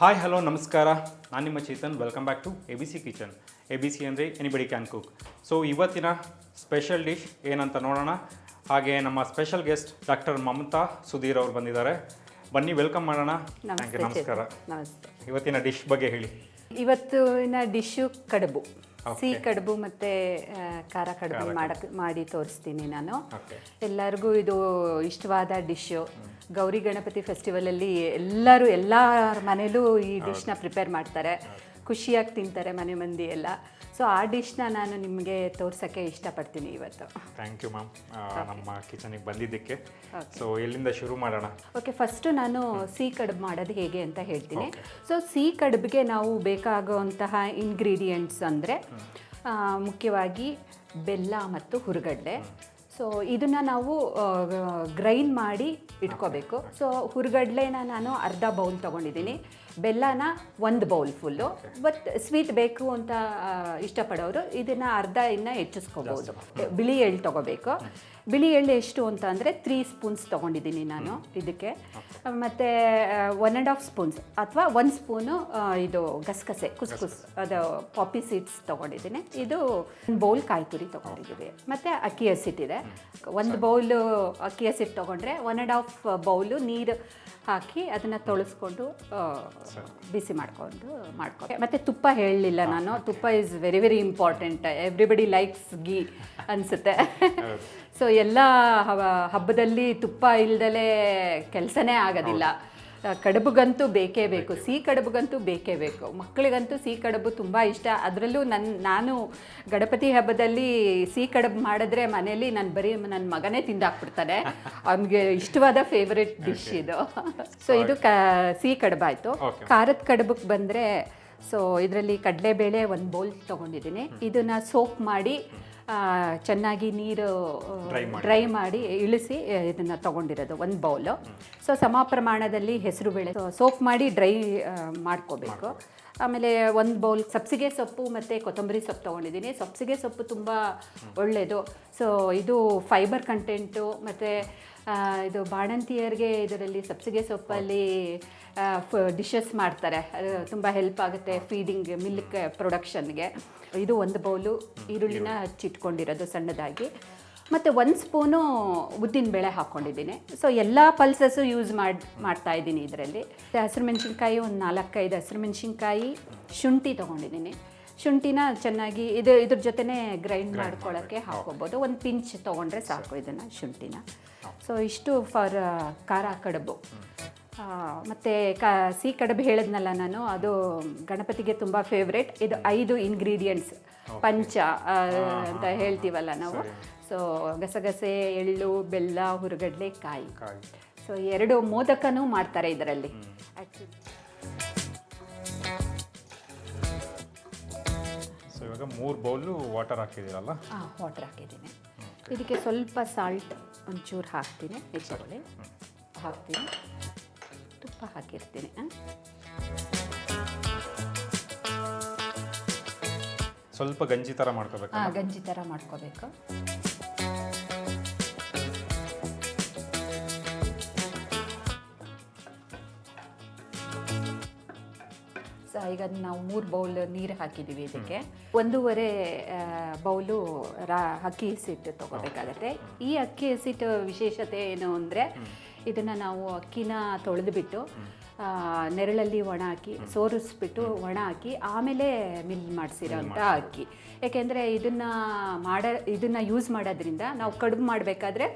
Hi hello ನಮಸ್ಕಾರ. ನಾನು ನಿಮ್ಮ Chetan. Welcome back to A B C kitchen A B C ಅಂದರೆ anybody can cook so ಇವತ್ತಿನ special dish ಏನಂತ ನೋಡೋಣ. ಹಾಗೆ ನಮ್ಮ special guest doctor Mamata Sudhir ಅವರು ಬಂದಿದ್ದಾರೆ. ಬನ್ನಿ ವೆಲ್ಕಮ್ ಮಾಡೋಣ. ಥ್ಯಾಂಕ್ ಯು ನಮಸ್ಕಾರ. ನಮಸ್ತೆ. ಇವತ್ತಿನ ಡಿಶ್ ಬಗ್ಗೆ ಹೇಳಿ. ಇವತ್ತಿನ ಡಿಶ್ಶು ಕಡುಬು. ಸಿಹಿ ಕಡುಬು ಮತ್ತೆ ಖಾರ ಕಡುಬು ಮಾಡಕ್ ಮಾಡಿ ತೋರಿಸ್ತೀನಿ ನಾನು. ಎಲ್ಲರಿಗೂ ಇದು ಇಷ್ಟವಾದ ಡಿಶ್ಶು. ಗೌರಿ ಗಣಪತಿ ಫೆಸ್ಟಿವಲಲ್ಲಿ ಎಲ್ಲರೂ ಎಲ್ಲರ ಮನೇಲೂ ಈ ಡಿಶ್ನ ಪ್ರಿಪೇರ್ ಮಾಡ್ತಾರೆ. ಖುಷಿಯಾಗಿ ತಿಂತಾರೆ ಮನೆ ಮಂದಿ ಎಲ್ಲ. ಸೊ ಆ ಡಿಶ್ನ ನಾನು ನಿಮಗೆ ತೋರ್ಸೋಕ್ಕೆ ಇಷ್ಟಪಡ್ತೀನಿ ಇವತ್ತು. ಥ್ಯಾಂಕ್ ಯು ಮ್ಯಾಮ್ ನಮ್ಮ ಕಿಚನಿಗೆ ಬಂದಿದ್ದಕ್ಕೆ. ಸೊ ಎಲ್ಲಿಂದ ಶುರು ಮಾಡೋಣ? ಓಕೆ ಫಸ್ಟು ನಾನು ಸಿಹಿ ಕಡುಬು ಮಾಡೋದು ಹೇಗೆ ಅಂತ ಹೇಳ್ತೀನಿ. ಸೊ ಸಿಹಿ ಕಡುಬಿಗೆ ನಾವು ಬೇಕಾಗುವಂತಹ ಇಂಗ್ರೀಡಿಯೆಂಟ್ಸ್ ಅಂದರೆ ಮುಖ್ಯವಾಗಿ ಬೆಲ್ಲ ಮತ್ತು ಹುರುಗಡ್ಲೆ ಸೊ ಇದನ್ನು ನಾವು ಗ್ರೈಂಡ್ ಮಾಡಿ ಇಟ್ಕೋಬೇಕು. ಸೊ ಹುರುಗಡ್ಲೆನ ನಾನು ಅರ್ಧ ಬೌಲ್ ತೊಗೊಂಡಿದ್ದೀನಿ. ಬೆಲ್ಲನ ಒಂದು ಬೌಲ್ ಫುಲ್ಲು ಬಟ್ ಸ್ವೀಟ್ ಬೇಕು ಅಂತ ಇಷ್ಟಪಡೋರು ಇದನ್ನು ಅರ್ಧ ಇನ್ನು ಹೆಚ್ಚಿಸ್ಕೋಬೋದು. ಬಿಳಿ ಎಳ್ಳು ತೊಗೋಬೇಕು. ಬಿಳಿ ಎಳ್ಳು ಎಷ್ಟು ಅಂತ ಅಂದರೆ ತ್ರೀ ಸ್ಪೂನ್ಸ್ ತೊಗೊಂಡಿದ್ದೀನಿ ನಾನು ಇದಕ್ಕೆ. ಮತ್ತು ಒನ್ ಆ್ಯಂಡ್ ಹಾಫ್ ಸ್ಪೂನ್ಸ್ ಅಥವಾ ಒಂದು ಸ್ಪೂನು ಇದು ಗಸಗಸೆ ಕುಸ್ಕುಸ್ ಅದು ಪಾಪಿ ಸೀಡ್ಸ್ ತೊಗೊಂಡಿದ್ದೀನಿ. ಇದು ಒಂದು ಬೌಲ್ ಕಾಯಿ ತುರಿ ತೊಗೊಂಡಿದ್ದೀವಿ. ಮತ್ತು ಅಕ್ಕಿ ಹಸಿಟ್ಟಿದೆ ಒಂದು ಬೌಲು ಅಕ್ಕಿ ಹಸಿಟ್ಟು ತೊಗೊಂಡ್ರೆ ಒನ್ ಆ್ಯಂಡ್ ಹಾಫ್ ಬೌಲು ನೀರು ಹಾಕಿ ಅದನ್ನು ತೊಳಸ್ಕೊಂಡು ಬಿಸಿ ಮಾಡಿಕೊಂಡು ಮಾಡ್ಕೊಂಡೆ ಮತ್ತು ತುಪ್ಪ ಹೇಳಲಿಲ್ಲ ನಾನು. ತುಪ್ಪ is very very important everybody likes ghee ಅನಿಸುತ್ತೆ. ಸೊ ಎಲ್ಲ ಹಬ್ಬದಲ್ಲಿ ತುಪ್ಪ ಇಲ್ದಲೇ ಕೆಲಸನೇ ಆಗೋದಿಲ್ಲ. ಕಡುಬುಗಂತೂ ಬೇಕೇ ಬೇಕು. ಸಿಹಿ ಕಡುಬುಗಂತೂ ಬೇಕೇ ಬೇಕು. ಮಕ್ಕಳಿಗಂತೂ ಸಿಹಿ ಕಡುಬು ತುಂಬ ಇಷ್ಟ. ಅದರಲ್ಲೂ ನನ್ನ ನಾನು ಗಣಪತಿ ಹಬ್ಬದಲ್ಲಿ ಸಿಹಿ ಕಡುಬು ಮಾಡಿದ್ರೆ ಮನೇಲಿ ನಾನು ಬರೀ ನನ್ನ ಮಗನೇ ತಿಂದಾಕ್ಬಿಡ್ತಾನೆ. ಅವನಿಗೆ ಇಷ್ಟವಾದ ಫೇವ್ರೆಟ್ ಡಿಶ್ ಇದು. ಸೊ ಇದು ಕ ಸಿಹಿ ಕಡುಬಾಯಿತು. ಖಾರದ ಕಡುಬಕ್ಕೆ ಬಂದರೆ ಸೊ ಇದರಲ್ಲಿ ಕಡಲೆಬೇಳೆ ಒಂದು ಬೌಲ್ ತೊಗೊಂಡಿದ್ದೀನಿ. ಇದನ್ನು ಸೋಪ್ ಮಾಡಿ ಚೆನ್ನಾಗಿ ನೀರು ಡ್ರೈ ಮಾಡಿ. ಇಳಿಸಿ ಇದನ್ನು ತೊಗೊಂಡಿರೋದು ಒಂದು ಬೌಲು ಸೊ ಸಮ ಪ್ರಮಾಣದಲ್ಲಿ ಹೆಸರು ಬೇಳೆ ಸೋಪ್ ಮಾಡಿ ಡ್ರೈ ಮಾಡ್ಕೋಬೇಕು. ಆಮೇಲೆ ಒಂದು ಬೌಲ್ ಸಬ್ಸಿಗೆ ಸೊಪ್ಪು ಮತ್ತು ಕೊತ್ತಂಬರಿ ಸೊಪ್ಪು ತೊಗೊಂಡಿದ್ದೀನಿ. ಸಬ್ಸಿಗೆ ಸೊಪ್ಪು ತುಂಬ ಒಳ್ಳೆಯದು ಸೊ ಇದು ಫೈಬರ್ ಕಂಟೆಂಟು ಮತ್ತು ಇದು ಬಾಣಂತಿಯರಿಗೆ ಇದರಲ್ಲಿ ಸಬ್ಸಿಗೆ ಸೊಪ್ಪಲ್ಲಿ ಡಿಶಸ್ ಮಾಡ್ತಾರೆ. ಅದು ತುಂಬ ಹೆಲ್ಪ್ ಆಗುತ್ತೆ ಫೀಡಿಂಗ್ ಮಿಲ್ಕ್ ಪ್ರೊಡಕ್ಷನ್ಗೆ ಇದು ಒಂದು ಬೌಲು ಈರುಳ್ಳಿನ ಹಚ್ಚಿಟ್ಕೊಂಡಿರೋದು ಸಣ್ಣದಾಗಿ. ಮತ್ತು ಒಂದು ಸ್ಪೂನು ಉದ್ದಿನಬೇಳೆ ಹಾಕ್ಕೊಂಡಿದ್ದೀನಿ. ಸೊ ಎಲ್ಲ ಪಲ್ಸಸ್ಸು ಯೂಸ್ ಮಾಡಿ ಮಾಡ್ತಾ ಇದ್ದೀನಿ ಇದರಲ್ಲಿ. ಹಸಿರು ಮೆಣಸಿನ್ಕಾಯಿ ಒಂದು ನಾಲ್ಕೈದು ಹಸಿರು ಮೆಣಸಿನ್ಕಾಯಿ ಶುಂಠಿ ತೊಗೊಂಡಿದ್ದೀನಿ. ಶುಂಠಿನ ಚೆನ್ನಾಗಿ ಇದು ಇದ್ರ ಜೊತೆನೇ ಗ್ರೈಂಡ್ ಮಾಡ್ಕೊಳ್ಳೋಕ್ಕೆ ಹಾಕೋಬೋದು. ಒಂದು ಪಿಂಚ್ ತೊಗೊಂಡ್ರೆ ಸಾಕು ಇದನ್ನು ಶುಂಠಿನ. ಸೊ ಇಷ್ಟು ಫಾರ್ ಖಾರ ಕಡುಬು. ಮತ್ತು ಮತ್ತೆ ಕ ಸಿಹಿ ಕಡುಬು ಹೇಳಿದ್ನಲ್ಲ ನಾನು ಅದು ಗಣಪತಿಗೆ ತುಂಬ ಫೇವ್ರೇಟ್ ಇದು ಐದು ಇಂಗ್ರೀಡಿಯೆಂಟ್ಸ್ ಪಂಚ ಅಂತ ಹೇಳ್ತೀವಲ್ಲ ನಾವು. ಸೊ ಗಸಗಸೆ ಎಳ್ಳು ಬೆಲ್ಲ ಹುರುಗಡ್ಲೆ ಕಾಯಿ. ಕಾಯಿ. ಸೊ ಎರಡು ಮೋದಕನೂ ಮಾಡ್ತಾರೆ ಇದರಲ್ಲಿ. ಸೊ ಇವಾಗ ಮೂರು ಬೌಲು ವಾಟರ್ ಹಾಕಿದ್ದೀರಲ್ಲ? ಹಾಂ ವಾಟರ್ ಹಾಕಿದ್ದೀನಿ. ಇದಕ್ಕೆ ಸ್ವಲ್ಪ ಸಾಲ್ಟ್ ಒಂಚೂರು ಹಾಕ್ತೀನಿ ಇಟ್ಕೊಳ್ಳಿ ಹಾಕ್ತೀನಿ. ತುಪ್ಪ ಹಾಕಿರ್ತೀನಿ ಸ್ವಲ್ಪ ಗಂಜಿ ಥರ ಮಾಡ್ಕೋಬೇಕು ಹಾಂ ಗಂಜಿ ಥರ ಮಾಡ್ಕೋಬೇಕು. ಈಗ ನಾವು ಮೂರು ಬೌಲ್ ನೀರು ಹಾಕಿದ್ದೀವಿ ಇದಕ್ಕೆ. ಒಂದೂವರೆ ಬೌಲು ರಾ ಅಕ್ಕಿ ಹಸಿಟ್ಟು ತೊಗೋಬೇಕಾಗತ್ತೆ. ಈ ಅಕ್ಕಿ ಹಸಿಟ್ಟು ವಿಶೇಷತೆ ಏನು ಅಂದರೆ ಇದನ್ನು ನಾವು ಅಕ್ಕಿನ ತೊಳೆದುಬಿಟ್ಟು ನೆರಳಲ್ಲಿ ಒಣ ಹಾಕಿ ಸೋರಿಸ್ಬಿಟ್ಟು ಒಣ ಹಾಕಿ ಆಮೇಲೆ ಮಿಲ್ ಮಾಡಿಸಿರೋಂಥ ಅಕ್ಕಿ. ಯಾಕೆಂದರೆ ಇದನ್ನು ಮಾಡ ಇದನ್ನು ಯೂಸ್ ಮಾಡೋದ್ರಿಂದ ನಾವು ಕಡುಬು ಮಾಡಬೇಕಾದ್ರೆ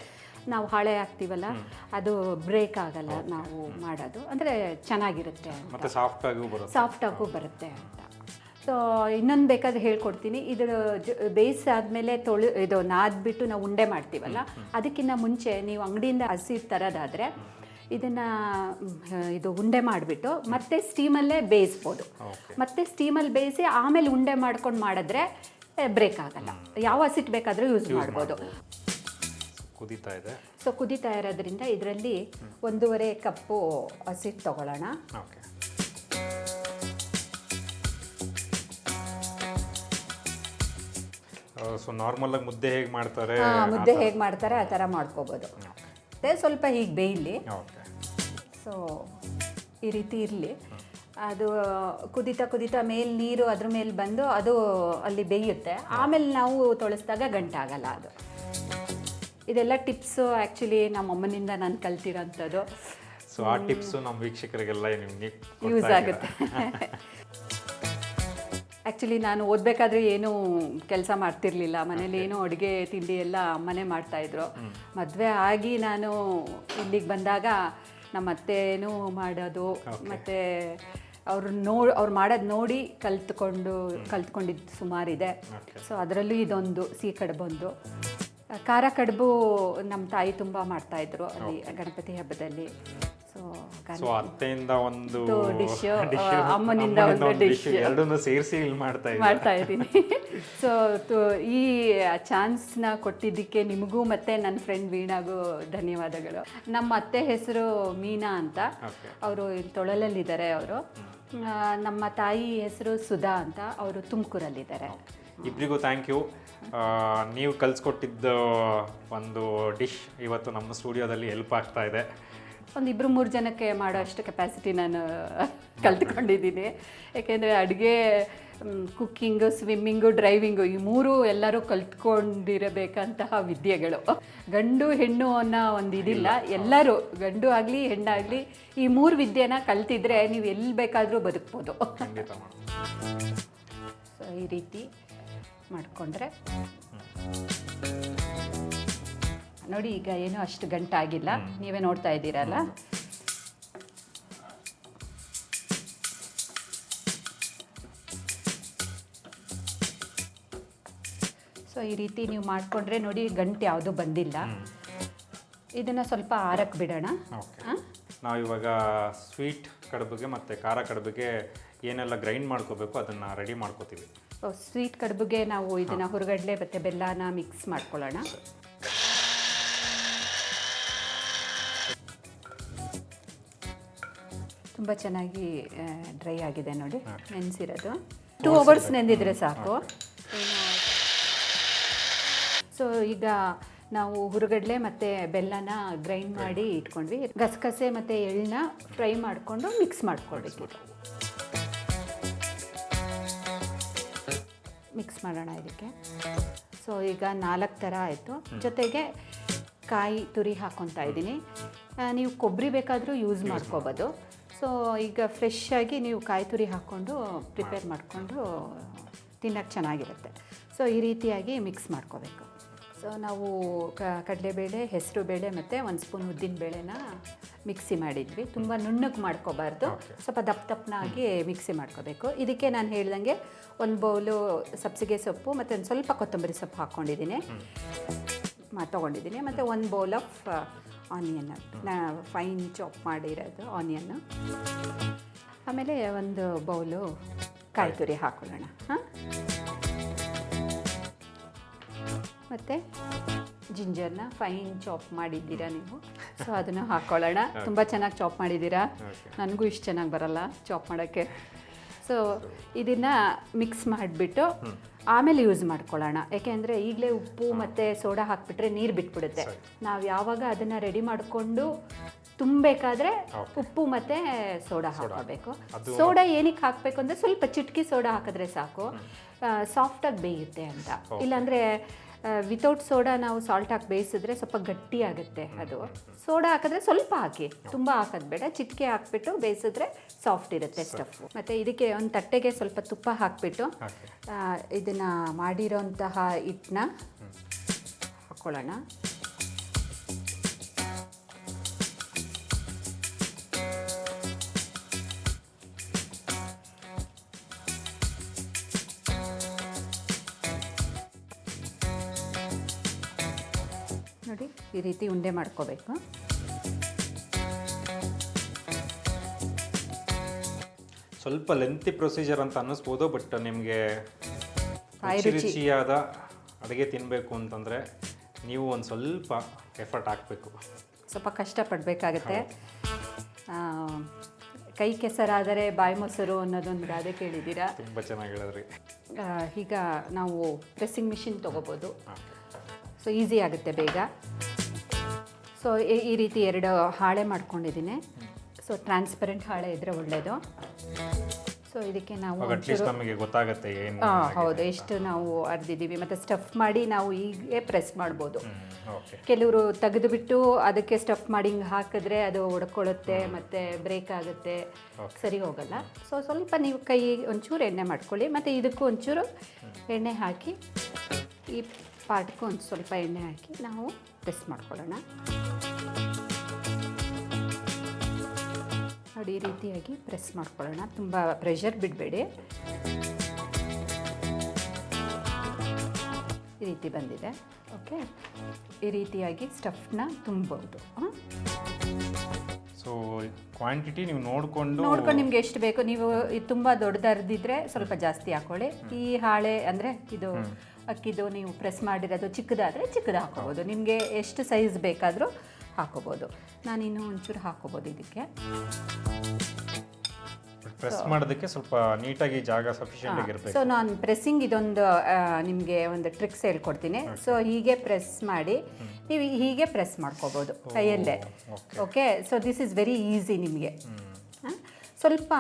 ನಾವು ಹಾಳೆ ಆಗ್ತೀವಲ್ಲ ಅದು ಬ್ರೇಕ್ ಆಗಲ್ಲ ನಾವು ಮಾಡೋದು. ಅಂದರೆ ಚೆನ್ನಾಗಿರುತ್ತೆ ಸಾಫ್ಟ್ ಆಗೂ ಬರುತ್ತೆ. ಸಾಫ್ಟಾಗೂ ಬರುತ್ತೆ ಅಂತ. ಸೊ ಇನ್ನೊಂದು ಬೇಕಾದ್ರೆ ಹೇಳ್ಕೊಡ್ತೀನಿ. ಇದರ ಜ ಬೇಯಿಸಾದ್ಮೇಲೆ ತೊಳು ಇದು ನಾದ್ಬಿಟ್ಟು ನಾವು ಉಂಡೆ ಮಾಡ್ತೀವಲ್ಲ ಅದಕ್ಕಿಂತ ಮುಂಚೆ ನೀವು ಅಂಗಡಿಯಿಂದ ಹಸಿ ತರೋದಾದರೆ ಇದನ್ನು ಇದು ಉಂಡೆ ಮಾಡಿಬಿಟ್ಟು ಮತ್ತೆ ಸ್ಟೀಮಲ್ಲೇ ಬೇಯಿಸ್ಬೋದು. ಮತ್ತೆ ಸ್ಟೀಮಲ್ಲಿ ಬೇಯಿಸಿ ಆಮೇಲೆ ಉಂಡೆ ಮಾಡ್ಕೊಂಡು ಮಾಡಿದ್ರೆ ಬ್ರೇಕ್ ಆಗಲ್ಲ. ಯಾವ ಹಸಿಟ್ಟು ಬೇಕಾದರೂ ಯೂಸ್ ಮಾಡ್ಬೋದು. ಕುದೀತಾ ಇದೆ? ಸೊ ಕುದೀತಾ ಇರೋದ್ರಿಂದ ಇದರಲ್ಲಿ ಒಂದೂವರೆ ಕಪ್ಪು ಹಸಿಟ್ಟು ತಗೊಳ್ಳೋಣ. ಓಕೆ. ಸೊ ನಾರ್ಮಲಾಗಿ ಮುದ್ದೆ ಹೇಗೆ ಮಾಡ್ತಾರೆ? ಆ, ಮುದ್ದೆ ಹೇಗೆ ಮಾಡ್ತಾರೆ ಆ ಥರ ಮಾಡ್ಕೋಬೋದು. ಮತ್ತೆ ಸ್ವಲ್ಪ ಹೀಗೆ ಬೇಯಲಿ. ಓಕೆ. ಸೊ ಈ ರೀತಿ ಇರಲಿ. ಅದು ಕುದಿತಾ ಕುದಿತಾ ಮೇಲೆ ನೀರು ಅದ್ರ ಮೇಲೆ ಬಂದು ಅದು ಅಲ್ಲಿ ಬೇಯುತ್ತೆ. ಆಮೇಲೆ ನಾವು ತೊಳಸ್ದಾಗ ಗಂಟಾಗಲ್ಲ ಅದು. ಇದೆಲ್ಲ ಟಿಪ್ಸು ಆ್ಯಕ್ಚುಲಿ ನಮ್ಮ ಅಮ್ಮನಿಂದ ನಾನು ಕಲ್ತಿರೋಂಥದ್ದು. ಸೊ ಆ ಟಿಪ್ಸು ನಮ್ಮ ವೀಕ್ಷಕರಿಗೆಲ್ಲ ನಿಮಗೆ ಯೂಸ್ ಆಗುತ್ತೆ. ಆ್ಯಕ್ಚುಲಿ ನಾನು ಓದಬೇಕಾದ್ರೆ ಏನೂ ಕೆಲಸ ಮಾಡ್ತಿರ್ಲಿಲ್ಲ. ಮನೇಲಿ ಏನೂ ಅಡುಗೆ ತಿಂಡಿ ಎಲ್ಲ ಅಮ್ಮನೇ ಮಾಡ್ತಾಯಿದ್ರು. ಮದುವೆ ಆಗಿ ನಾನು ಇಲ್ಲಿಗೆ ಬಂದಾಗ ನಮ್ಮ ಅತ್ತೆನೂ ಮಾಡೋದು ಮತ್ತು ಅವ್ರು ನೋ ಅವ್ರು ಮಾಡೋದು ನೋಡಿ ಕಲ್ತ್ಕೊಂಡು ಕಲ್ತ್ಕೊಂಡಿದ್ದು ಸುಮಾರಿದೆ. ಸೊ ಅದರಲ್ಲೂ ಇದೊಂದು ಸಿಹಿ ಕಡುಬೊಂದು ಖಾರ ಕಡುಬು ನಮ್ಮ ತಾಯಿ ತುಂಬ ಮಾಡ್ತಾಯಿದ್ರು ಅಲ್ಲಿ ಗಣಪತಿ ಹಬ್ಬದಲ್ಲಿ. ಸೊ ಸೊ ಅತ್ತೆಯಿಂದ ಒಂದು dish, ಅಮ್ಮನಿಂದ ಒಂದು ಡಿಶ್ ಎರಡನ್ನೂ ಸೇರಿಸಿ ಇಲ್ಲಿ ಮಾಡ್ತಾ ಮಾಡ್ತಾ ಇದ್ದೀನಿ. ಸೊ ಈ ಚಾನ್ಸ್ನ ಕೊಟ್ಟಿದ್ದಕ್ಕೆ ನಿಮಗೂ ಮತ್ತೆ ನನ್ನ ಫ್ರೆಂಡ್ ವೀಣಾಗೂ ಧನ್ಯವಾದಗಳು. ನಮ್ಮ ಅತ್ತೆ ಹೆಸರು ಮೀನಾ ಅಂತ. ಅವರು ತೊಳಲಲ್ಲಿದ್ದಾರೆ ಅವರು. ನಮ್ಮ ತಾಯಿ ಹೆಸರು ಸುಧಾ ಅಂತ. ಅವರು ತುಮಕೂರಲ್ಲಿದ್ದಾರೆ. ಇಬ್ಬರಿಗೂ ಥ್ಯಾಂಕ್ ಯು ನೀವು ಕಲಿಸ್ಕೊಟ್ಟಿದ್ದ ಒಂದು ಡಿಶ್ ಇವತ್ತು ನಮ್ಮ ಸ್ಟುಡಿಯೋದಲ್ಲಿ ಹೆಲ್ಪ್ ಆಗ್ತಾ ಇದೆ. ಒಂದು ಇಬ್ಬರು ಮೂರು ಜನಕ್ಕೆ ಮಾಡೋ ಅಷ್ಟು ಕೆಪಾಸಿಟಿ ನಾನು ಕಲ್ತ್ಕೊಂಡಿದ್ದೀನಿ. ಏಕೆಂದರೆ ಅಡುಗೆ ಕುಕ್ಕಿಂಗು ಸ್ವಿಮ್ಮಿಂಗು ಡ್ರೈವಿಂಗು ಈ ಮೂರು ಎಲ್ಲರೂ ಕಲ್ತ್ಕೊಂಡಿರಬೇಕಂತಹ ವಿದ್ಯೆಗಳು. ಗಂಡು ಹೆಣ್ಣು ಅನ್ನೋ ಒಂದು ಇದಿಲ್ಲ. ಎಲ್ಲರೂ ಗಂಡು ಆಗಲಿ ಹೆಣ್ಣಾಗಲಿ ಈ ಮೂರು ವಿದ್ಯೆನ ಕಲ್ತಿದ್ರೆ ನೀವು ಎಲ್ಲಿ ಬೇಕಾದರೂ ಬದುಕ್ಬೋದು. ಸೊ ಈ ರೀತಿ ಮಾಡಿಕೊಂಡ್ರೆ. ನೋಡಿ ಈಗ ಏನೂ ಅಷ್ಟು ಗಂಟಾಗಿಲ್ಲ. ನೀವೇ ನೋಡ್ತಾ ಇದ್ದೀರಲ್ಲ? ಸೊ ಈ ರೀತಿ ನೀವು ಮಾಡಿಕೊಂಡ್ರೆ ನೋಡಿ ಗಂಟು ಯಾವುದೂ ಬಂದಿಲ್ಲ. ಇದನ್ನು ಸ್ವಲ್ಪ ಆರಕ್ಕೆ ಬಿಡೋಣ. ನಾವು ಇವಾಗ ಸ್ವೀಟ್ ಕಡುಬಿಗೆ ಮತ್ತು ಖಾರ ಕಡುಬಿಗೆ ಏನೆಲ್ಲ ಗ್ರೈಂಡ್ ಮಾಡ್ಕೋಬೇಕು ಅದನ್ನು ರೆಡಿ ಮಾಡ್ಕೋತೀವಿ. ಸ್ವೀಟ್ ಕಡುಬುಗೆ ನಾವು ಇದನ್ನು ಹುರಗಡಲೆ ಮತ್ತು ಬೆಲ್ಲನ ಮಿಕ್ಸ್ ಮಾಡ್ಕೊಳ್ಳೋಣ. ತುಂಬ ಚೆನ್ನಾಗಿ ಡ್ರೈ ಆಗಿದೆ ನೋಡಿ ನೆನೆಸಿರೋದು. ಟೂ ಅವರ್ಸ್ ನೆಂದಿದ್ರೆ ಸಾಕು. ಸೊ ಈಗ ನಾವು ಹುರುಗಡ್ಲೆ ಮತ್ತು ಬೆಲ್ಲನ ಗ್ರೈಂಡ್ ಮಾಡಿ ಇಟ್ಕೊಂಡ್ವಿ. ಗಸಗಸೆ ಮತ್ತು ಎಳ್ಳನ್ನ ಫ್ರೈ ಮಾಡಿಕೊಂಡು ಮಿಕ್ಸ್ ಮಾಡ್ಕೊಳ್ಬೇಕು. ಮಿಕ್ಸ್ ಮಾಡೋಣ ಇದಕ್ಕೆ. ಸೊ ಈಗ ನಾಲ್ಕು ಥರ ಆಯಿತು. ಜೊತೆಗೆ ಕಾಯಿ ತುರಿ ಹಾಕ್ಕೊತಾ ಇದ್ದೀನಿ. ನೀವು ಕೊಬ್ಬರಿ ಬೇಕಾದರೂ ಯೂಸ್ ಮಾಡ್ಕೋಬೋದು. ಸೊ ಈಗ ಫ್ರೆಶ್ ಆಗಿ ನೀವು ಕಾಯಿ ತುರಿ ಹಾಕ್ಕೊಂಡು ಪ್ರಿಪೇರ್ ಮಾಡಿಕೊಂಡು ತಿನ್ನೋಕ್ಕೆ ಚೆನ್ನಾಗಿರುತ್ತೆ. ಸೊ ಈ ರೀತಿಯಾಗಿ ಮಿಕ್ಸ್ ಮಾಡ್ಕೋಬೇಕು. ಸೊ ನಾವು ಕಡಲೆಬೇಳೆ ಹೆಸರು ಬೇಳೆ ಮತ್ತು ಒಂದು ಸ್ಪೂನ್ ಉದ್ದಿನ ಬೇಳೆನ ಮಿಕ್ಸಿ ಮಾಡಿದ್ವಿ. ತುಂಬ ನುಣ್ಣಗೆ ಮಾಡ್ಕೋಬಾರ್ದು. ಸ್ವಲ್ಪ ದಪ್ಪ ದಪ್ಪನಾಗಿ ಮಿಕ್ಸಿ ಮಾಡ್ಕೋಬೇಕು. ಇದಕ್ಕೆ ನಾನು ಹೇಳ್ದಂಗೆ ಒಂದು ಬೌಲು ಸಬ್ಸಿಗೆ ಸೊಪ್ಪು ಮತ್ತು ಒಂದು ಸ್ವಲ್ಪ ಕೊತ್ತಂಬರಿ ಸೊಪ್ಪು ಹಾಕ್ಕೊಂಡಿದ್ದೀನಿ ತೊಗೊಂಡಿದ್ದೀನಿ. ಮತ್ತು ಒಂದು ಬೌಲ್ ಆಫ್ ಆನಿಯನ್. ನಾ ಫೈನ್ ಚಾಪ್ ಮಾಡಿರೋದು ಆನಿಯನ್ನು. ಆಮೇಲೆ ಒಂದು ಬೌಲು ಕಾಯಿ ತುರಿ. ಹಾಕೊಳ್ಳೋಣ. ಹಾಂ? ಮತ್ತು ಜಿಂಜರ್ನ ಫೈನ್ ಚಾಪ್ ಮಾಡಿದ್ದೀರಾ ನೀವು? ಸೊ ಅದನ್ನು ಹಾಕ್ಕೊಳ್ಳೋಣ ತುಂಬ ಚೆನ್ನಾಗಿ ಚಾಪ್ ಮಾಡಿದ್ದೀರಾ? ನನಗೂ ಇಷ್ಟು ಚೆನ್ನಾಗಿ ಬರಲ್ಲ ಚಾಪ್ ಮಾಡೋಕ್ಕೆ. ಸೊ ಇದನ್ನು ಮಿಕ್ಸ್ ಮಾಡಿಬಿಟ್ಟು ಆಮೇಲೆ ಯೂಸ್ ಮಾಡ್ಕೊಳ್ಳೋಣ. ಯಾಕೆಂದರೆ ಈಗಲೇ ಉಪ್ಪು ಮತ್ತು ಸೋಡಾ ಹಾಕಿಬಿಟ್ರೆ ನೀರು ಬಿಟ್ಬಿಡುತ್ತೆ. ನಾವು ಯಾವಾಗ ಅದನ್ನು ರೆಡಿ ಮಾಡಿಕೊಂಡು ತುಂಬಬೇಕಾದ್ರೆ ಉಪ್ಪು ಮತ್ತು ಸೋಡಾ ಹಾಕಬೇಕು ಸೋಡಾ ಏನಕ್ಕೆ ಹಾಕಬೇಕು ಅಂದರೆ ಸ್ವಲ್ಪ ಚಿಟಕಿ ಸೋಡಾ ಹಾಕಿದ್ರೆ ಸಾಕು. ಸಾಫ್ಟಾಗಿ ಬೇಯುತ್ತೆ ಅಂತ. ಇಲ್ಲಾಂದರೆ ವಿತೌಟ್ ಸೋಡಾ ನಾವು ಸಾಲ್ಟ್ ಹಾಕಿ ಬೇಯಿಸಿದ್ರೆ ಸ್ವಲ್ಪ ಗಟ್ಟಿ ಆಗುತ್ತೆ ಅದು. ಸೋಡಾ ಹಾಕಿದ್ರೆ ಸ್ವಲ್ಪ ಹಾಕಿ ತುಂಬ ಹಾಕೋದು ಬೇಡ ಚಿಟಿಕೆ ಹಾಕ್ಬಿಟ್ಟು ಬೇಯಿಸಿದ್ರೆ ಸಾಫ್ಟ್ ಇರುತ್ತೆ ಸ್ಟಫು ಮತ್ತು ಇದಕ್ಕೆ ಒಂದು ತಟ್ಟೆಗೆ ಸ್ವಲ್ಪ ತುಪ್ಪ ಹಾಕಿಬಿಟ್ಟು ಇದನ್ನು ಮಾಡಿರೋಂತಹ ಹಿಟ್ಟನ್ನ ಹಾಕ್ಕೊಳ್ಳೋಣ ನೋಡಿ ಈ ರೀತಿ ಉಂಡೆ ಮಾಡ್ಕೋಬೇಕು. ಸ್ವಲ್ಪ ಲೆಂತಿ ಪ್ರೊಸೀಜರ್ ಅಂತ ಅನ್ನಿಸ್ಬೋದು ಬಟ್ ನಿಮಗೆ. ರುಚಿಯಾದ ಅಡುಗೆ ತಿನ್ನಬೇಕು ಅಂತಂದರೆ ನೀವು ಒಂದು ಸ್ವಲ್ಪ ಎಫರ್ಟ್ ಹಾಕಬೇಕು. ಸ್ವಲ್ಪ ಕಷ್ಟಪಡಬೇಕಾಗತ್ತೆ. ಕೈ ಕೆಸರಾದರೆ ಬಾಯಿ ಮೊಸರು ಅನ್ನೋದೊಂದು ಗಾದೆ ಕೇಳಿದ್ದೀರಾ? ತುಂಬ ಚೆನ್ನಾಗಿ ಹೇಳಿದ್ರಿ. ಈಗ ನಾವು ಪ್ರೆಸ್ಸಿಂಗ್ ಮಿಷಿನ್ ತೊಗೋಬೋದು. ಸೊ ಈಸಿ ಆಗುತ್ತೆ ಬೇಗ. ಸೊ ಈ ರೀತಿ ಎರಡು ಹಾಳೆ ಮಾಡ್ಕೊಂಡಿದ್ದೀನಿ. ಸೊ ಟ್ರಾನ್ಸ್ಪರೆಂಟ್ ಹಾಳೆ ಇದ್ರೆ ಒಳ್ಳೆಯದು ಸೊ ಇದಕ್ಕೆ ನಾವು ನಮಗೆ ಗೊತ್ತಾಗುತ್ತೆ ಹೌದು ಎಷ್ಟು ನಾವು ಅರ್ದಿದ್ದೀವಿ ಮತ್ತು ಸ್ಟಫ್ ಮಾಡಿ ನಾವು ಈಗ ಪ್ರೆಸ್ ಮಾಡ್ಬೋದು. ಕೆಲವರು ತೆಗೆದುಬಿಟ್ಟು ಅದಕ್ಕೆ ಸ್ಟಫ್ ಮಾಡಿ ಹಿಂಗೆ ಹಾಕಿದ್ರೆ ಅದು ಒಡ್ಕೊಳ್ಳುತ್ತೆ ಮತ್ತು ಬ್ರೇಕ್ ಆಗುತ್ತೆ. ಸರಿ ಹೋಗಲ್ಲ. ಸೊ ಸ್ವಲ್ಪ ನೀವು ಕೈ ಒಂಚೂರು ಎಣ್ಣೆ ಮಾಡ್ಕೊಳ್ಳಿ. ಮತ್ತು ಇದಕ್ಕೂ ಒಂಚೂರು ಎಣ್ಣೆ ಹಾಕಿ ಈ ಪಾರ್ಟ್ಗೂ ಒಂದು ಸ್ವಲ್ಪ ಎಣ್ಣೆ ಹಾಕಿ ನಾವು ಪ್ರೆಸ್ ಮಾಡ್ಕೊಳ್ಳೋಣ. ನೋಡಿ ಈ ರೀತಿಯಾಗಿ ಪ್ರೆಸ್ ಮಾಡ್ಕೊಳ್ಳೋಣ. ತುಂಬ ಪ್ರೆಷರ್ ಬಿಡಬೇಡಿ. ಈ ರೀತಿ ಬಂದಿದೆ. ಓಕೆ ಈ ರೀತಿಯಾಗಿ ಸ್ಟಫ್ನ ತುಂಬೋದು ಹಾಂ? ಸೊ ಕ್ವಾಂಟಿಟಿ ನೀವು ನೋಡಿಕೊಂಡು ನೋಡ್ಕೊಂಡು ನಿಮ್ಗೆ ಎಷ್ಟು ಬೇಕು. ನೀವು ಇದು ತುಂಬ ದೊಡ್ಡದರ್ದಿದ್ರೆ ಸ್ವಲ್ಪ ಜಾಸ್ತಿ ಹಾಕೊಳ್ಳಿ. ಈ ಹಾಳೆ ಅಂದರೆ ಇದು ಅಕ್ಕಿದು ನೀವು ಪ್ರೆಸ್ ಮಾಡಿರೋದು ಚಿಕ್ಕದಾದರೆ ಚಿಕ್ಕದು ಹಾಕೋಬೋದು ನಿಮಗೆ ಎಷ್ಟು ಸೈಜ್ ಬೇಕಾದರೂ ಹಾಕೋಬೋದು ಇನ್ನೂ ಒಂಚೂರು ಹಾಕೋಬೋದು ಇದಕ್ಕೆ. ಪ್ರೆಸ್ ಮಾಡೋದಕ್ಕೆ ಸ್ವಲ್ಪ ನೀಟಾಗಿ ಜಾಗ ಸಫಿಷಿಯೆಂಟ್ ಆಗಿರಬೇಕು. ಸೊ ನಾನು ಪ್ರೆಸ್ಸಿಂಗ್ ಇದೊಂದು ನಿಮಗೆ ಒಂದು ಟ್ರಿಕ್ಸ್ ಹೇಳ್ಕೊಡ್ತೀನಿ. ಸೊ ಹೀಗೆ ಪ್ರೆಸ್ ಮಾಡಿ ನೀವು ಹೀಗೆ ಪ್ರೆಸ್ ಮಾಡ್ಕೋಬೋದು ಕೈಯಲ್ಲೇ. Okay so this is very easy ನಿಮಗೆ. ಸ್ವಲ್ಪ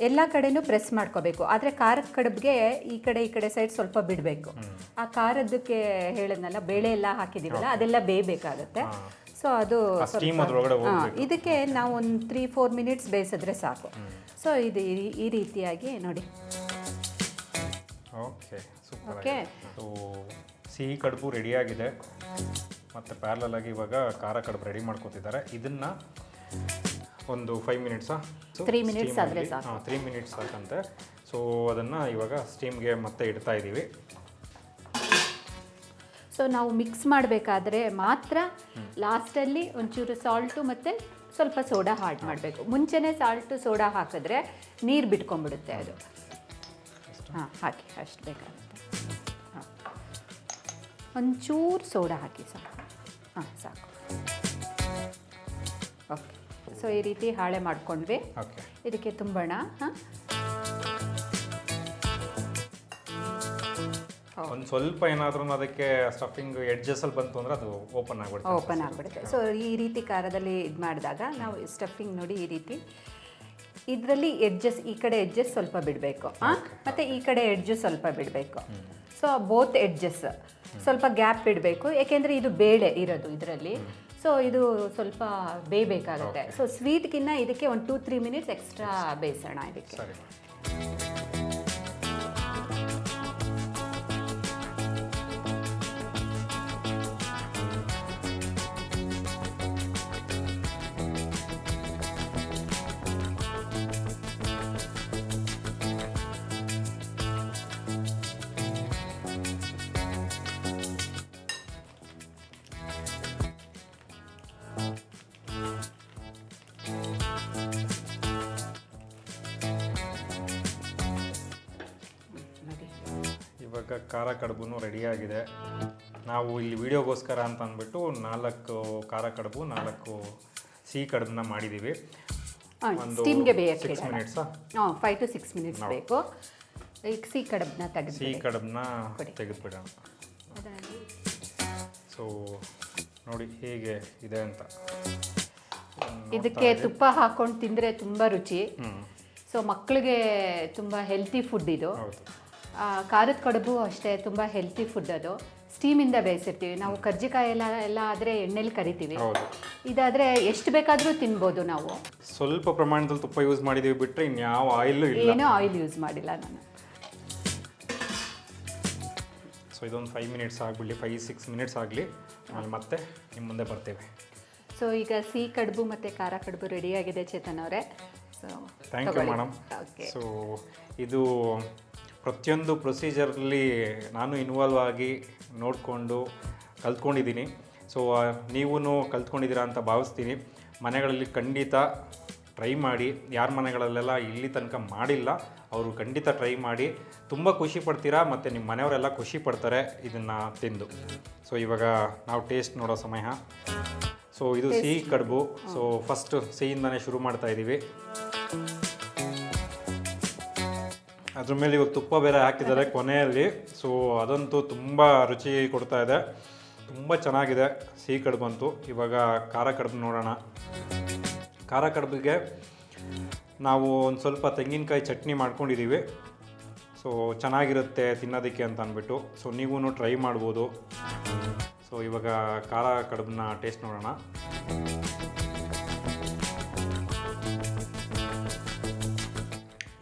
ಎಲ್ಲ ಕಡೆನೂ ಪ್ರೆಸ್ ಮಾಡ್ಕೋಬೇಕು. ಆದರೆ ಖಾರದ ಕಡುಬಿಗೆ ಈ ಕಡೆ ಈ ಕಡೆ ಸೈಡ್ ಸ್ವಲ್ಪ ಬಿಡಬೇಕು. ಆ ಖಾರದಕ್ಕೆ ಹೇಳಿದ್ನಲ್ಲ ಬೇಳೆ ಎಲ್ಲ ಹಾಕಿದ್ದೀವಲ್ಲ ಅದೆಲ್ಲ ಬೇಯಬೇಕಾಗುತ್ತೆ. ಸೊ ಅದು ಇದಕ್ಕೆ ನಾವು ಒಂದು ತ್ರೀ ಫೋರ್ ಮಿನಿಟ್ಸ್ ಬೇಯಿಸಿದ್ರೆ ಸಾಕು. ಸೊ ಇದು ಈ- ರೀತಿಯಾಗಿ ನೋಡಿ. ಓಕೆ ಓಕೆ ಸೊ ಸಿಹಿ ಕಡುಬು ರೆಡಿಯಾಗಿದೆ ಮತ್ತು ಪ್ಯಾರಲಲ್ ಆಗಿ ಇವಾಗ ಖಾರ ಕಡುಬು ರೆಡಿ ಮಾಡ್ಕೋತಿದ್ದಾರೆ. ಇದನ್ನ ಒಂದು ಫೈವ್ ಮಿನಿಟ್ಸಾ Three ಮಿನಿಟ್ಸ್ ಆದ್ರೆ ಸಾಕು. Three minutes ಸಾಕಂತೆ. ಸೊ ಅದನ್ನು ಇವಾಗ ಸ್ಟೀಮ್ಗೆ ಮತ್ತೆ ಇಡ್ತಾ ಇದ್ದೀವಿ ಸೊ ನಾವು ಮಿಕ್ಸ್ ಮಾಡಬೇಕಾದ್ರೆ ಮಾತ್ರ ಲಾಸ್ಟಲ್ಲಿ ಒಂಚೂರು ಸಾಲ್ಟು ಮತ್ತು ಸ್ವಲ್ಪ ಸೋಡಾ ಹಾಡ್ ಮಾಡಬೇಕು. ಮುಂಚೆನೇ ಸಾಲ್ಟು ಸೋಡಾ ಹಾಕಿದ್ರೆ ನೀರು ಬಿಟ್ಕೊಂಡ್ಬಿಡುತ್ತೆ ಅದು. ಹಾಂ ಹಾಕಿ ಅಷ್ಟು ಬೇಕಾಗುತ್ತೆ. ಹಾಂ. ಒಂಚೂರು ಸೋಡಾ ಹಾಕಿ ಸಾಕು. ಹಾಂ ಸಾಕು. ಓಕೆ ಸೊ ಈ ರೀತಿ ಹಾಳೆ ಮಾಡ್ಕೊಂಡ್ವಿ. ಓಕೆ ಇದಕ್ಕೆ ತುಂಬೋಣ ಹಾಂ. ಒಂದು ಸ್ವಲ್ಪ ಏನಾದರೂ ಅದಕ್ಕೆ ಸ್ಟಫಿಂಗ್ ಎಡ್ಜಸ್ಸಲ್ಲಿ ಬಂತು ಅಂದ್ರೆ ಅದು ಓಪನ್ ಆಗ್ಬಿಡುತ್ತೆ ಓಪನ್ ಆಗ್ಬಿಡುತ್ತೆ. ಸೊ ಈ ರೀತಿ ಖಾರದಲ್ಲಿ ಇದು ಮಾಡಿದಾಗ ನಾವು ಸ್ಟಫಿಂಗ್ ನೋಡಿ ಈ ರೀತಿ. ಇದರಲ್ಲಿ ಎಡ್ಜಸ್ ಈ ಕಡೆ ಎಡ್ಜಸ್ ಸ್ವಲ್ಪ ಬಿಡಬೇಕು ಮತ್ತು ಈ ಕಡೆ ಎಡ್ಜಸ್ ಸ್ವಲ್ಪ ಬಿಡಬೇಕು. ಸೊ ಬೋತ್ ಎಡ್ಜಸ್ ಸ್ವಲ್ಪ ಗ್ಯಾಪ್ ಬಿಡಬೇಕು ಏಕೆಂದರೆ ಇದು ಬೇಳೆ ಇರೋದು ಇದರಲ್ಲಿ. ಸೊ ಇದು ಸ್ವಲ್ಪ ಬೇಯಬೇಕಾಗುತ್ತೆ ಸೊ ಸ್ವೀಟ್ಗಿನ್ನ ಇದಕ್ಕೆ ಒಂದು ಟೂ ತ್ರೀ ಮಿನಿಟ್ಸ್ ಎಕ್ಸ್ಟ್ರಾ ಬೇಯಿಸೋಣ ಇದಕ್ಕೆ. ಇವಾಗ ಖಾರ ಕಡುಬು ರೆಡಿಯಾಗಿದೆ. ನಾವು ಇಲ್ಲಿ ವಿಡಿಯೋಗೋಸ್ಕರ ಅಂತ ಅಂದ್ಬಿಟ್ಟು ನಾಲ್ಕು ಖಾರ ಕಡುಬು ನಾಲ್ಕು ಸಿಹಿ ಕಡುಬನ್ನ ಮಾಡಿದ್ದೀವಿ ಒಂದು ಸ್ಟೀಮ್ಗೆ ಸಿಕ್ಸ್ ಮಿನಿಟ್ಸಾ ಹಾಂ ಫೈವ್ ಟು ಸಿಕ್ಸ್ ಮಿನಿಟ್ಸ್ ಬೇಕು. ಈಗ ಸಿ ಕಡಬ್ನ ತೆಗೆದು ಸಿಹಿ ಕಡುಬನ್ನ ತೆಗೆದುಬಿಡೋಣ. ಸೊ ನೋಡಿ ಹೇಗೆ ಇದೆ ಅಂತ. ಇದಕ್ಕೆ ತುಪ್ಪ ಹಾಕೊಂಡು ತಿಂದರೆ ತುಂಬ ರುಚಿ. ಸೊ ಮಕ್ಕಳಿಗೆ ತುಂಬ ಹೆಲ್ತಿ ಫುಡ್ ಇದು. ಖಾರದ ಕಡುಬು ಅಷ್ಟೇ ತುಂಬ ಹೆಲ್ತಿ ಫುಡ್ ಅದು. ಸ್ಟೀಮಿಂದ ಬೇಯಿಸಿರ್ತೀವಿ. ನಾವು ಕರ್ಜಿಕಾಯಿ ಎಲ್ಲ ಎಲ್ಲ ಆದರೆ ಎಣ್ಣೆಲಿ ಕರಿತೀವಿ. ಹೌದು. ಇದಾದರೆ ಎಷ್ಟು ಬೇಕಾದರೂ ತಿನ್ಬೋದು ನಾವು. ಸ್ವಲ್ಪ ಪ್ರಮಾಣದಲ್ಲಿ ತುಪ್ಪ ಯೂಸ್ ಮಾಡಿದ್ದೀವಿ ಬಿಟ್ಟರೆ ಇನ್ಯಾವ ಆಯಿಲ್ ಇಲ್ಲ. ಏನೂ ಆಯಿಲ್ ಯೂಸ್ ಮಾಡಿಲ್ಲ ನಾನು. ಸೊ ಇದೊಂದು ಫೈವ್ ಮಿನಿಟ್ಸ್ ಆಗಿಬಿಡಲಿ ಫೈವ್ ಸಿಕ್ಸ್ ಮಿನಿಟ್ಸ್ ಆಗಲಿ. ಆಮೇಲೆ ಮತ್ತೆ ನಿಮ್ಮ ಮುಂದೆ ಬರ್ತೇವೆ. ಸೊ ಈಗ ಸಿಹಿ ಕಡುಬು ಮತ್ತು ಖಾರ ಕಡುಬು ರೆಡಿಯಾಗಿದೆ ಚೇತನ್ ಅವರೇ. So thank you madam okay so ಇದು ಪ್ರತಿಯೊಂದು ಪ್ರೊಸೀಜರಲ್ಲಿ ನಾನು ಇನ್ವಾಲ್ವ್ ಆಗಿ ನೋಡಿಕೊಂಡು ಕಲ್ತ್ಕೊಂಡಿದ್ದೀನಿ. ಸೊ ನೀವು ಕಲ್ತ್ಕೊಂಡಿದ್ದೀರಾ ಅಂತ ಭಾವಿಸ್ತೀನಿ. ಮನೆಗಳಲ್ಲಿ ಖಂಡಿತ ಟ್ರೈ ಮಾಡಿ. ಯಾರ ಮನೆಗಳಲ್ಲೆಲ್ಲ ಇಲ್ಲಿ ತನಕ ಮಾಡಿಲ್ಲ ಅವರು ಖಂಡಿತ ಟ್ರೈ ಮಾಡಿ. ತುಂಬ ಖುಷಿ ಪಡ್ತೀರಾ? ಮತ್ತು ನಿಮ್ಮ ಮನೆಯವರೆಲ್ಲ ಖುಷಿ ಪಡ್ತಾರೆ? ಇದನ್ನು ತಿಂದು. ಸೊ ಇವಾಗ ನಾವು ಟೇಸ್ಟ್ ನೋಡೋ ಸಮಯ. ಸೊ ಇದು ಸಿಹಿ ಕಡುಬು. ಸೊ ಫಸ್ಟ್ ಸಿಹಿಯಿಂದನೇ ಶುರು ಮಾಡ್ತಾ ಇದ್ದೀವಿ ಅದ್ರ ಮೇಲೆ ಇವಾಗ ತುಪ್ಪ ಬೇರೆ ಹಾಕಿದ್ದಾರೆ ಕೊನೆಯಲ್ಲಿ. ಸೊ ಅದಂತೂ ತುಂಬ ರುಚಿ ಕೊಡ್ತಾ ಇದೆ. ತುಂಬ ಚೆನ್ನಾಗಿದೆ ಸಿಹಿ ಕಡುಬು ಅಂತೂ. ಇವಾಗ ಖಾರ ಕಡುಬು ನೋಡೋಣ. ಖಾರ ಕಡುಬಿಗೆ ನಾವು ಒಂದು ಸ್ವಲ್ಪ ತೆಂಗಿನಕಾಯಿ ಚಟ್ನಿ ಮಾಡ್ಕೊಂಡಿದ್ದೀವಿ ಸೊ ಚೆನ್ನಾಗಿರುತ್ತೆ ತಿನ್ನೋದಕ್ಕೆ ಅಂತ ಅಂದ್ಬಿಟ್ಟು. ಸೊ ನೀವು ಟ್ರೈ ಮಾಡ್ಬೋದು. ಸೊ ಇವಾಗ ಖಾರ ಕಡುಬನ್ನ ಟೇಸ್ಟ್ ನೋಡೋಣ.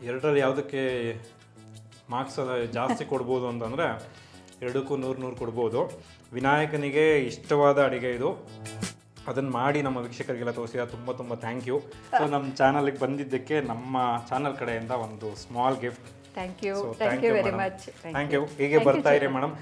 ಎರಡರಲ್ಲಿ ಯಾವುದಕ್ಕೆ ಮಾರ್ಕ್ಸ್ ಜಾಸ್ತಿ ಕೊಡ್ಬೋದು ಅಂತಂದರೆ ಎರಡಕ್ಕೂ ನೂರು ನೂರು ಕೊಡ್ಬೋದು. ವಿನಾಯಕನಿಗೆ ಇಷ್ಟವಾದ ಅಡುಗೆ ಇದು. ಅದನ್ನು ಮಾಡಿ ನಮ್ಮ ವೀಕ್ಷಕರಿಗೆಲ್ಲ ತೋರಿಸಿದ ತುಂಬ ತುಂಬ ಥ್ಯಾಂಕ್ ಯು ಸೊ ನಮ್ಮ ಚಾನಲ್ಗೆ ಬಂದಿದ್ದಕ್ಕೆ ನಮ್ಮ ಚಾನಲ್ ಕಡೆಯಿಂದ ಒಂದು small gift thank you so thank you very much thank you ಹೀಗೆ ಬರ್ತಾ ಇರಿ ಮೇಡಮ್